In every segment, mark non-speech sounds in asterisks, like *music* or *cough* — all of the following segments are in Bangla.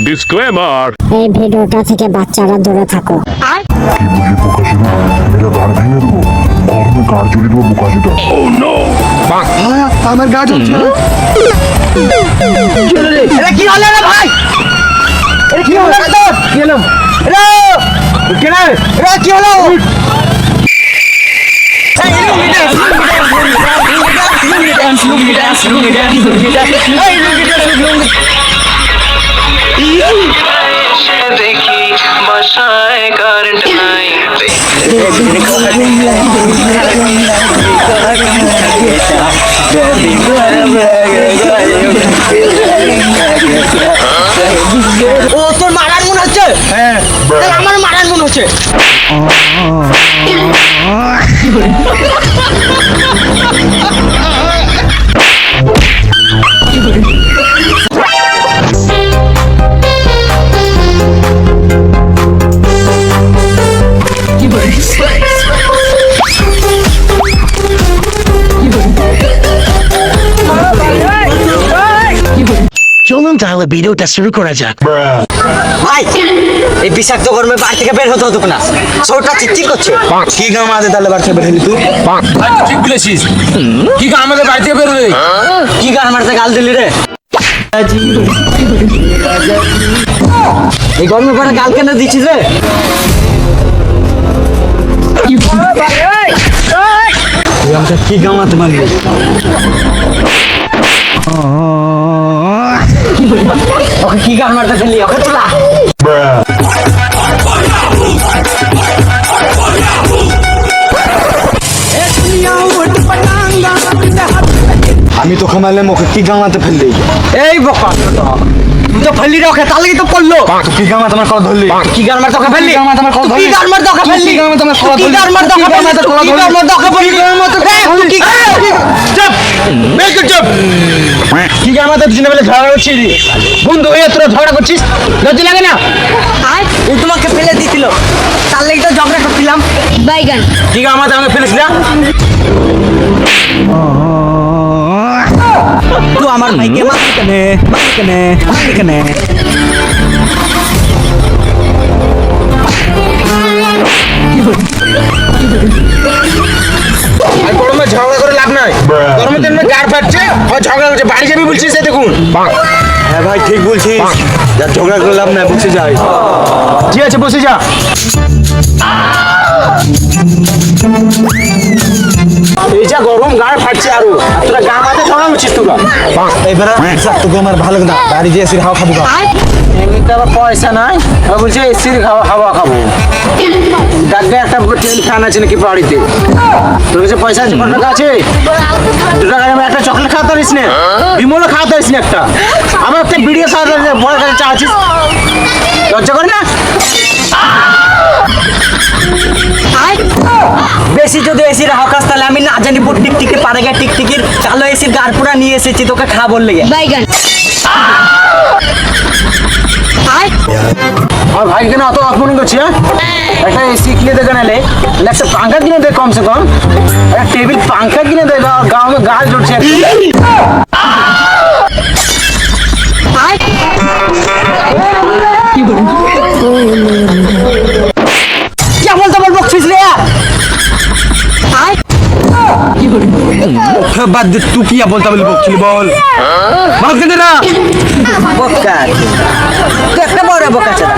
ডিসক্লেমার এই ভিডিওটা থেকে বাচ্চারা দূরে থাকো কি বুঝি বোকাচোদা মেয়েরা গাড় ভেঙে দেবো গরমে গাড় জড়িয়ে দেবো বোকাচোদা আমার গা জ্বলছে এটা কি হলো রে ভাই এটা কি হলো রে তোর কি হলো এটা কে রে এটা কি হলো দেখি বাসায় কারেন্ট নাই ও তোর মারার মনে হচ্ছে? হ্যাঁ। আমার মারার মনে হচ্ছে। তাহলে ভিডিওটা শুরু করা যাক। ভাই এই বিষাক্ত গরমে বাড়ি থেকে বের হতে হতো না। শরীরটা চিটচিট করছে। কি গাম আছে তাহলে বাড়িতে বেরোলি তুই? ঠিক বলেছিস। কি কাম আমাদের বাড়ি থেকে বেরোবে কি গান মারতে গাল দিলি রে? এই গরমে পরে গাল কেন দিচ্ছিস রে? কি গামাতে পারবি ওকে কি গান মারতে ফেললি? ওকে তোলা। আমি তো ক্ষমালে মুখে কি গাঙাতে ফেললি? এই বকা। তুই তো ফেললি রে ওকে তাহলে তো পড়ল কি গামাতে আমার কল ধরলি কি গান মারতে ওকে ফেললি কি গান মারতে আমার কল তুই ধরলি? কি গান মারতে ওকে ফেললি কি গান মারতে আমার কল তুই কি ধরলি? কি গান ফেললি মারতে কল তুই কি গান মারতে ওকে ফেললি কি কল এই, তুই কি- চুপ কি মিলে ঝগড়া করছিস বন্ধু হয়ে তোরা ঝগড়া করছিস লজ্জা লাগে না ও তোমাকে ফেলে দিছিল তার লেগে তো ঝগড়া করছিলাম বাইগান কি আমাকে ফেলেছিলাম তুই আমার ভাইকে মারলি কেনে মারলি কেনে মারলি কেনে। গরমে ঝগড়া করে লাভ নাই। গরমের জন্য ফাটছে আর ঝগড়া করছে বাড়ি যাবি বলছিস দেখুন। হ্যাঁ ভাই ঠিক বলছিস। যার ঝগড়া করে লাভ নাই বসে যাই ঠিক আছে বসে যা। এই যা গরম গাড় ফাটছে আরও। তোরা গা মাথা ঝগড়া করছিস তোরা এবার তোকে আমার ভালো না। বাড়ি দিয়ে এসে হাওয়া খাব এমনিতে আবার পয়সা নাই। ও বলছে এসির হাওয়া খাব। ডাক্তার একটা তেল ফ্যান আছে নাকি বাড়িতে। তোর কাছে পয়সা আছে কত টাকা আছে। দু টাকা আমি একটা চকলেট খাওয়াতে পারিস না। বিমলও খাওয়াতে পারিস না একটা। আমার একটা বিড়িও খাওয়াতে পারিস বড় কাছে চাচ্ছিস লজ্জা করে না? বেশি যদি এসির হকাস তাহলে আমি না জানি পুট টিকটিকি পারে গিয়ে টিকটিকির কালো এসির গারপুরা নিয়ে এসেছি তোকে খাব লেগে বাইগান। আমার ভাই কেন অত অপমান করছি হ্যাঁ? একটা এসি কিনে দেবে নালে তাহলে একটা পাঙ্খা কিনে দে কমসে কম। একটা টেবিল পাঙ্খা কিনে দে গাঁও গাল জুটছে কেমন বাদ দে তুই কি বলতে বলি বকছিলি বল? ভাগ দে না। বকা। তুই একটা বড় বকা চালা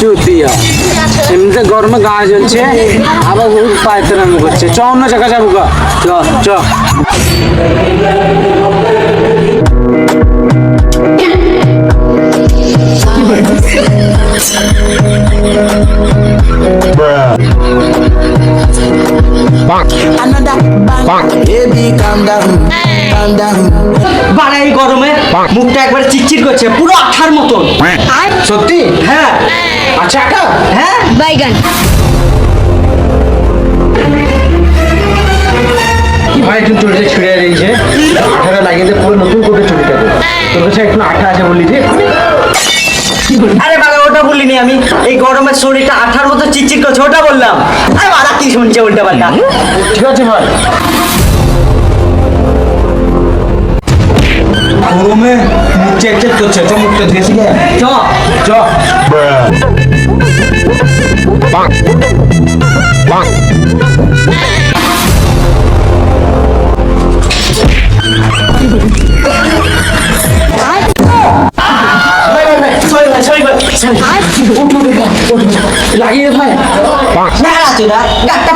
চুতিয়া এমনিতে গরমে গা জ্বলছে আবার বহুত পায়তারামি করছে। চ অন্য জায়গা যাব গা। চ চ। বাড়া এই গরমে মুখটা একবার চিটচিট করছে পুরো আঠার মতন। সত্যি? হ্যাঁ। আচ্ছা একটা। হ্যাঁ? বাইগান ভাই একটু চুড়িটা ছিঁড়ে রয়েছে আঠাটা লাগিয়ে দিয়ে পুরো নতুন করে চুড়িটা দে। তোর কাছে একটু আঠা আছে বললি যে? আরে বাবা ওটা বলিনি আমি এই গরমের শরীরটা আঠার মতো চিটচিট করছে ওটা বললাম। আরে বাবা কি শুনছে উল্টা পাল্টা? ঠিক আছে ভাই। গরমে মুখ চেক চেক করছে চ মুখটা ধুয়েছি গে চ। চ। লাগিয়ে ভাই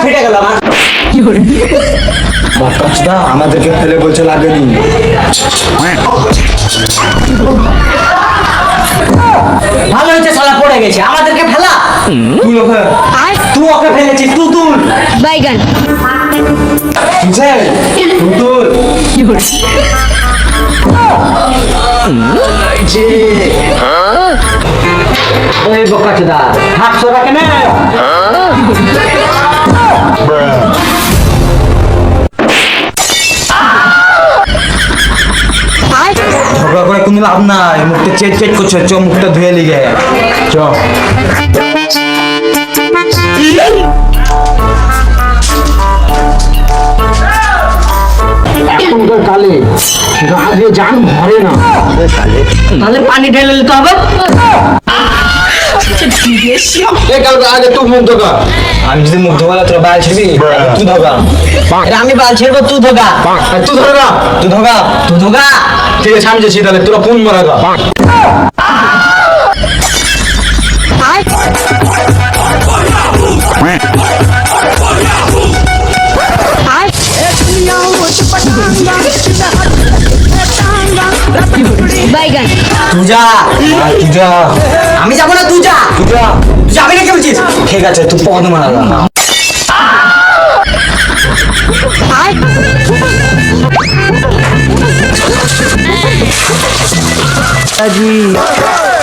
ফেটে গেল আমার। বটকাচদা আমাদেরকে ফেলে বলছে লাগেনি ভালো হয়েছে শালা পড়ে গেছে। আমাদেরকে ফেলা? তুই ওকে তুই ওকে ফেলেছিস তুই তুল। বাইগান। তুই ওই বোকা চুদা, হাত সরা কেন? ঝগড়া করে কোনো লাভ নাই, মুখটা চেট চেট করছে, চ, মুখটা ধুয়ে লিগে। চ। এখনকার কালে। রাগে জান ভরে না। তাহলে পানি ঢেলে নিতে হবে। আমি যদি মুখ ধোকা তোরা বাল ছিড়বি? তুই ধোকা। আমি বাল ছিড়বো তুই ধোকা। তুই ধোকা। তুই ধোকা। তুই ধোকা ঠিক আছে আমি যাচ্ছি তাহলে। তোরা কোন মারা তুই যা আর তুই যা আমি যাবো না তুই যা তুই যা তুই যাবি না কি বলছিস ঠিক আছে তুই পদ মারা গা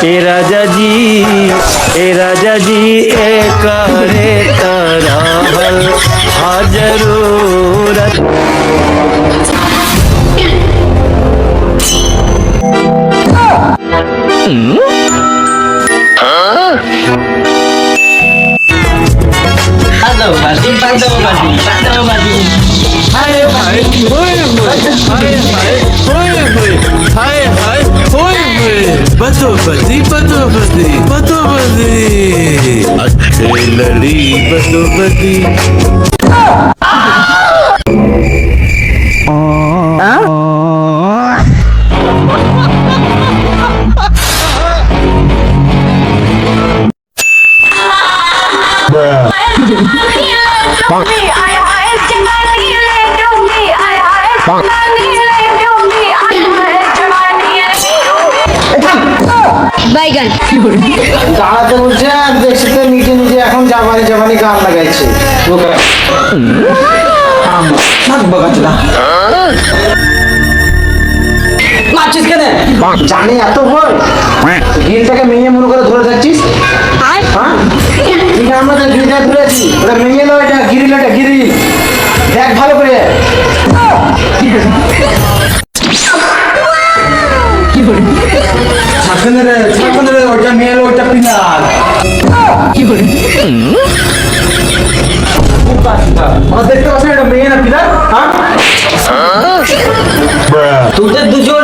ए राजा जी ए राजा जी ए करे तरहल हाजरूरत πατώπατη, πατώπατη, πατώπατη. Αχελαλή, πατώπατη. বাইগান দাঁড়াতে বলছে আর দেখছি তো নিজে নিজে এখন জাবানি জাবানি গান লাগাইছে। মারছিস কেন? জানি এত ভয় গিলটাকে মেয়ে মনে করে ধরে থাকছিস হ্যাঁ? আমরা তো গিলটা ধরেছি। ওটা মেয়ে নয় এটা গিরিল এটা গিরিল। দেখ ভালো করে। ছাড়খানে রে? দেখতে পাচ্ছেন হ্যাঁ তোদের দুজনের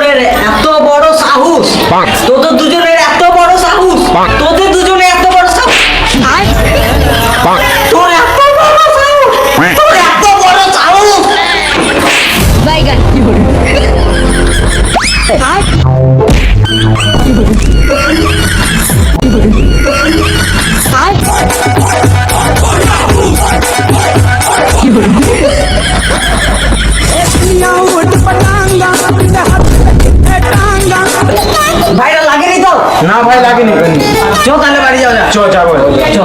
চো তাহলে বাড়ি যাও যা। চ যাব চ চ।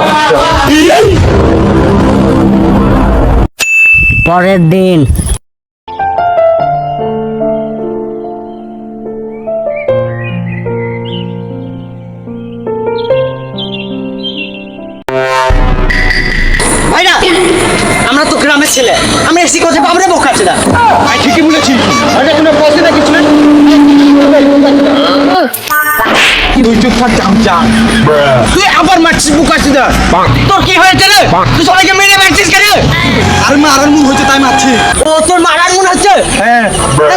পরের দিন কোনো পয়সা না কিছু তুই চুপ তুই আবার মারছিস বুকা সিধা তোর। কি হয়েছে রে? তুই সবাইকে মেরে মারছিস কেন? আর মারার মন হচ্ছে তাই মারছি। ও তোর মারার মন হচ্ছে? হ্যাঁ।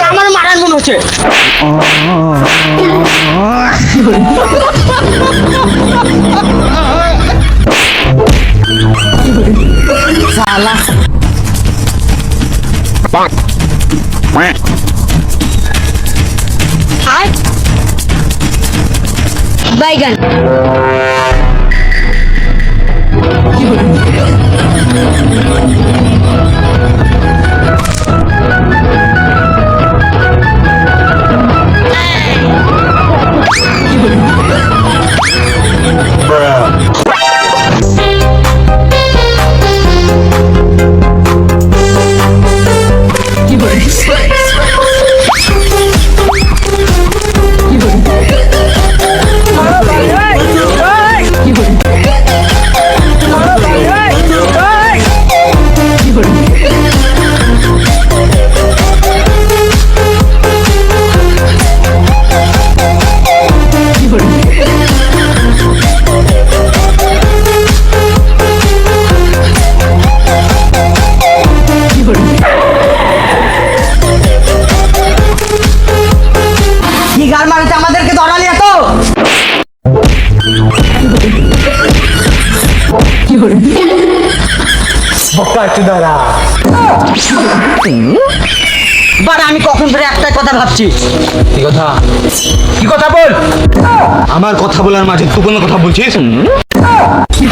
আমার মারার মন হচ্ছে। বাইগান। কি বারে আমি কখন ধরে একটাই কথা ভাবছি? কি কথা? কি কথা বল? আমার কথা বলার মাঝে তুই কোনো কথা বলছিস?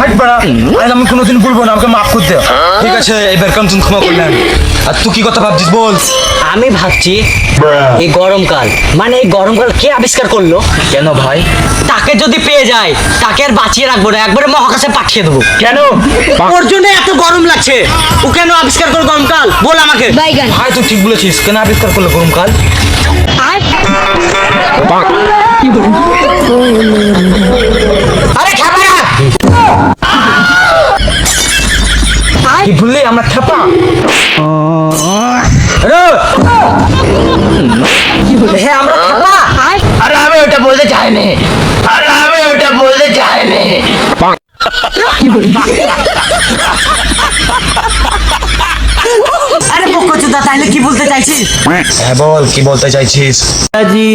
হাট বাড়া? আজ আমি কোনোদিন বলব না আমাকে মাফ করতে ঠিক আছে এবার কেমন ক্ষমা করলেন আর তুই কি কথা ভাবছিস বল? আমি ভাবছি এই গরমকাল মানে এই গরমকাল কে আবিষ্কার করল? কেন ভাই? তাকে যদি পেয়ে যায় তাকে আর বাঁচিয়ে রাখব না একবারে মহাকাশে পাঠিয়ে দেবো। কেন? ওর জন্য এত গরম লাগছে। ও কেন আবিষ্কার করল গরমকাল বল আমাকে। ভাই তুই ঠিক বলেছিস কেন আবিষ্কার করল গরমকাল আরে? কি বললি আমরা খেপা হ্যাঁ আমরা খাবা আরে আমি ওটা বলতে চাইনি। আরে আমি ওটা বলতে চাইনি। আরে তাইলে কি বলতে চাইছিস? হ্যাঁ বল কি বলতে চাইছিস? জি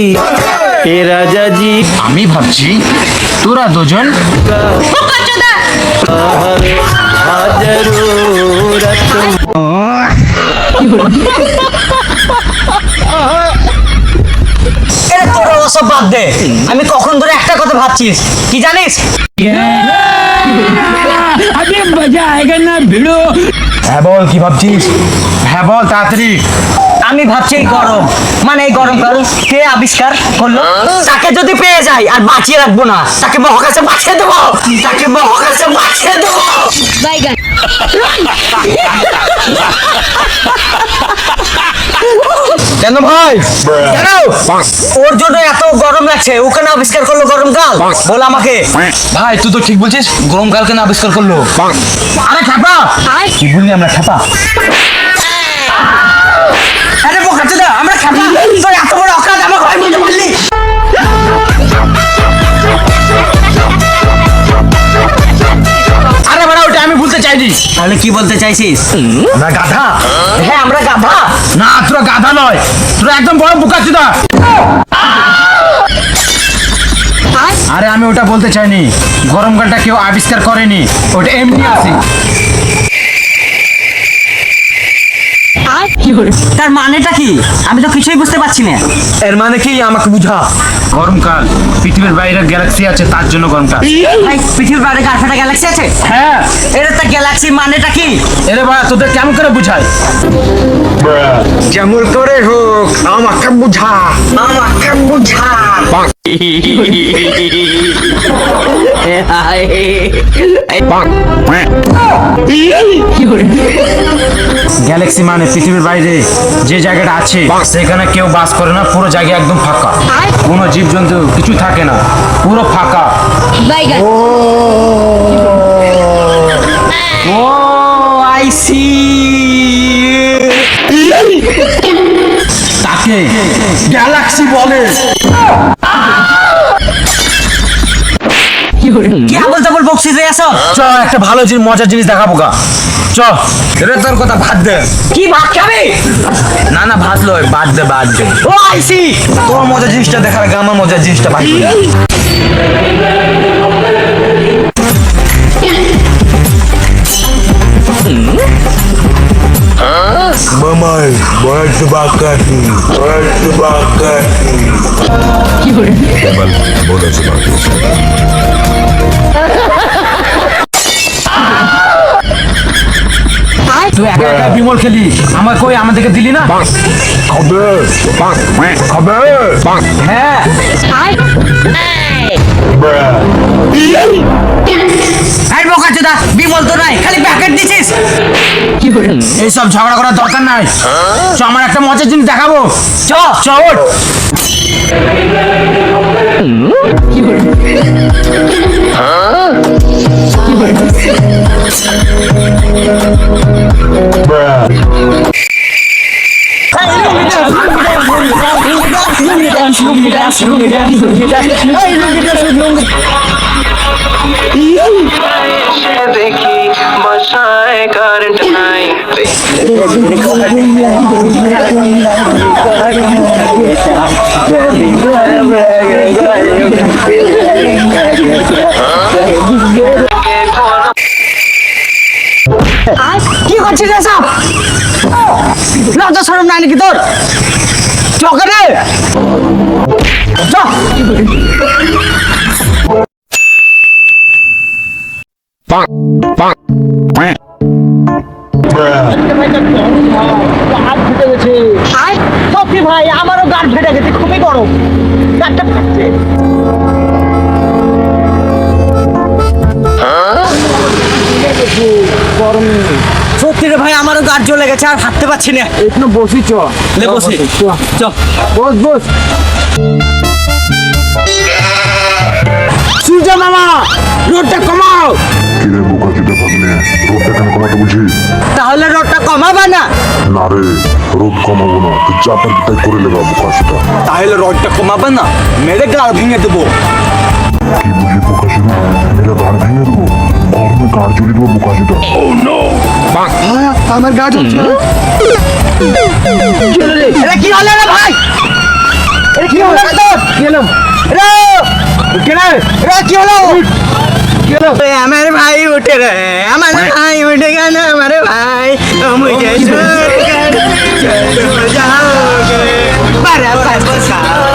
এ রাজা জি আমি ভাবছি তোরা দুজন হাজারো রাত এরে তোরা ওসব বাদ দে। আমি কখন ধরে একটা কথা ভাবছিস? কি জানিস? হ্যাঁ বল কি ভাবছিস? হ্যাঁ বল তাড়াতাড়ি। আমি ভাবছি এই গরম। মানে এই গরমকাল কে আবিষ্কার করল? তাকে যদি পেয়ে যাই আর বাঁচিয়ে রাখব না তাকে মহাকাশে বাঁচিয়ে দেবো। তাকে মহাকাশে বাঁচিয়ে দেবো। বাইগান *laughs* কেন ভাই? কেন? ওর জন্য এত গরম লাগছে। ও কেন আবিষ্কার করল গরমকাল বল আমাকে। ভাই তুই তো ঠিক বলছিস গরমকাল কেন আবিষ্কার করল। আরে খাপা কি বললি আমরা খেপা আরে বোকাচোদা আমরা খাব তোর এত বড় অকাজ আমার ঘরে বলতে পারলি? আরে বাড়া ওটা আমি বলতে চাইনি। তাহলে কি বলতে চাইছিস? আমরা গাধা। হ্যাঁ আমরা গাধা। না তোরা গাধা নয়। তোরা একদম বড় বোকা চুদা। আরে আমি ওটা বলতে চাইনি। গরমকালটা কেউ আবিষ্কার করেনি। ওটা এমনি আছে। তার মানেটা কি? আমি তো কিছুই বুঝতে পারছি না। এর মানে কি? আমাকে বুঝা। গরমকাল। পৃথিবীর বাইরে গ্যালাক্সি আছে তার জন্য গরমকাল। ভাই পৃথিবীর বাইরে গাছাটা গ্যালাক্সি আছে? হ্যাঁ। এটা তো গ্যালাক্সি মানেটা কি? এরে বাড়া তোদের কেমন করে বুঝায়? যেমন করে হোক আমাকে বুঝা। আমাকে বুঝা। *laughs* গ্যালাক্সি মানে পৃথিবীর বাইরে যে জায়গাটা আছে সেখানে কেউ বাস করে না পুরো জায়গা একদম ফাঁকা। কোনো জীবজন্তু কিছু থাকে না পুরো ফাঁকা। বাইগান ও আই সি তাকে গ্যালাক্সি বলে। বকছি যে এসো। চ একটা ভালো জিনিস মজার জিনিস দেখাবো গা। চ রে তোর কথা ভাত দে। কি ভাত খাবে? না না ভাত লয় বাদ দে বাদ দে। ও আইসি। তোর মজার জিনিসটা দেখার আগে আমার মজার জিনিসটা বাকি। Bora de তুই একা একা বিমল খেলি? আমার কই আমাদেরকে দিলি না? খাবে খাবে হ্যাঁ। এই বোকা চোদা বিমল তো নাই খালি প্যাকেট দিছিস? এইসব ঝগড়া করার দরকার নাই। চ আমার একটা মজার জিনিস দেখাবো। চ চ ওঠ। দেখি বাসায় কারেন্ট নাই কি করছিস এসব লজ্জা সরম নাই নাকি তোর? চকে রে? চ সত্যি ভাই আমারও গান ফেটে গেছে খুবই গরম। গানটা ফাটছে সত্যি রে ভাই আমারও গাছ জ্বলে গেছে আর হাঁটতে পারছি না। একটু বসি চ। লে বসে। চ। বস বস। সূর্য মামা রোডটা কমাও। কিরে বোকা রোদটা কেন কমাতে বলছি তাহলে রোডটা কমাবা না। না রে রোদ কমাবো না। তুই চাপের পিটাই করে লেবা বোকা চিটা তাহলে রডটা কমাবে না মেরে গাড় ভেঙে দেবো। কি বুঝলি বোকা চিটা মেরে গাড় ভেঙে দেবো? গরমে গাড় জ্বলিয়ে দেবো বোকা চিটা আমার গা জ্বলছে এটা কি হলো রে ভাই এটা কি হলো রে তোর গেলাম রে কেনে রে কি হলো গেলাম রে, আমার ভাই উঠে রে আমার ভাই উঠে গেল আমার ভাই মুঝে छोड़कर चलो जाओगे बड़ा पछताओगे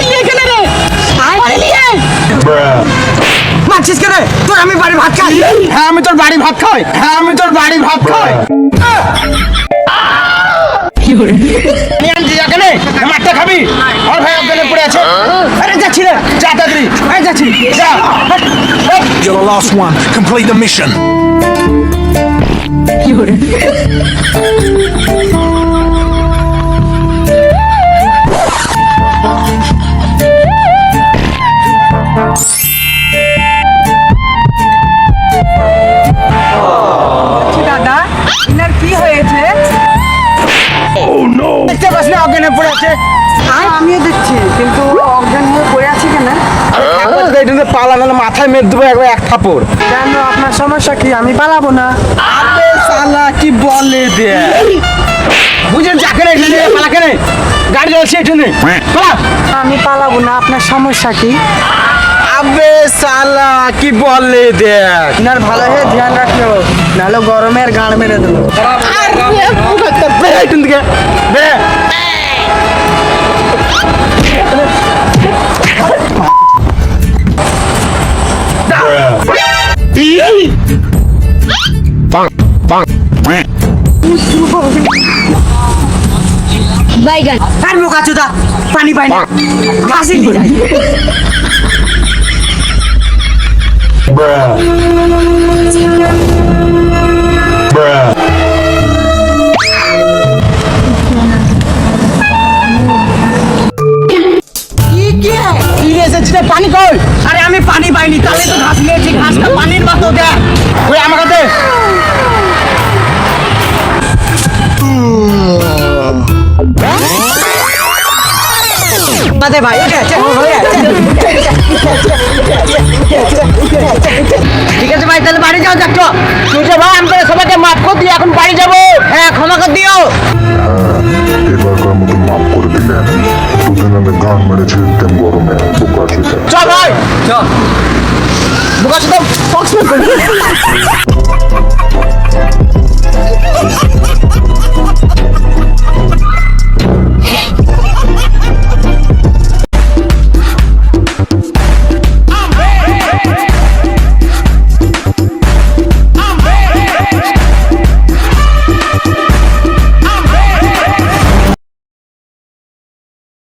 দিয়ে কে না তুই রে তোর আমি বাড়ি ভাত খাই হ্যাঁ আমি তোর বাড়ি ভাত খাই হ্যাঁ আমি তোর বাড়ি ভাত খাই কি করে নিয়ে আনছি খাবি আর ভাই পড়ে আছে আরে যাচ্ছি না যাচ্ছি You're the last one. Complete the mission. দাদা এনার কি হয়েছে দেখতে পাস না ওখানে পড়ে আছে আমিও দেখছি কিন্তু অজ্ঞান হয়ে পড়ে আছি কেন এটা পালা নাহলে মাথায় মেরে দেবো একবার এক থাপড়। কেন? আপনার সমস্যা কি? আমি পালাবো না। আবে সালা কি বলে দে? বুঝেন যাকে রে এখানে পালা কেনে গাড়ি চলছে এখানে। পালা। আমি পালাবো না আপনার সমস্যা কি? আবে সালা কি বলে দে? আপনার ভালো হয়ে ধ্যান রাখল নাহলে গরমের গান মেরে দেবো। বেড়ে এখান থেকে বেড়ে বাইগান আর বোকা চোদা পানি পাই না কাশি নিয়ে যায় যে পানি কই আরে আমি পানি পাইনি তাহলে তো ঘাস নিয়েছি ঘাসটা পানির মতো দেখ ওই আমার কাছে বাদে ভাই ঠিক আছে ভাই তাহলে বাড়ি যাও দেখো সূর্য ভাই আমি সবাইকে মাফ করে দিই এখন বাড়ি যাব হ্যাঁ ক্ষমা করে দিও এবারকার মতো মাফ করে দিলেন দুদিন আগে গান মেরেছি তেম গরমে। বোকা সুতা চল ভাই, চল। বোকা শুধু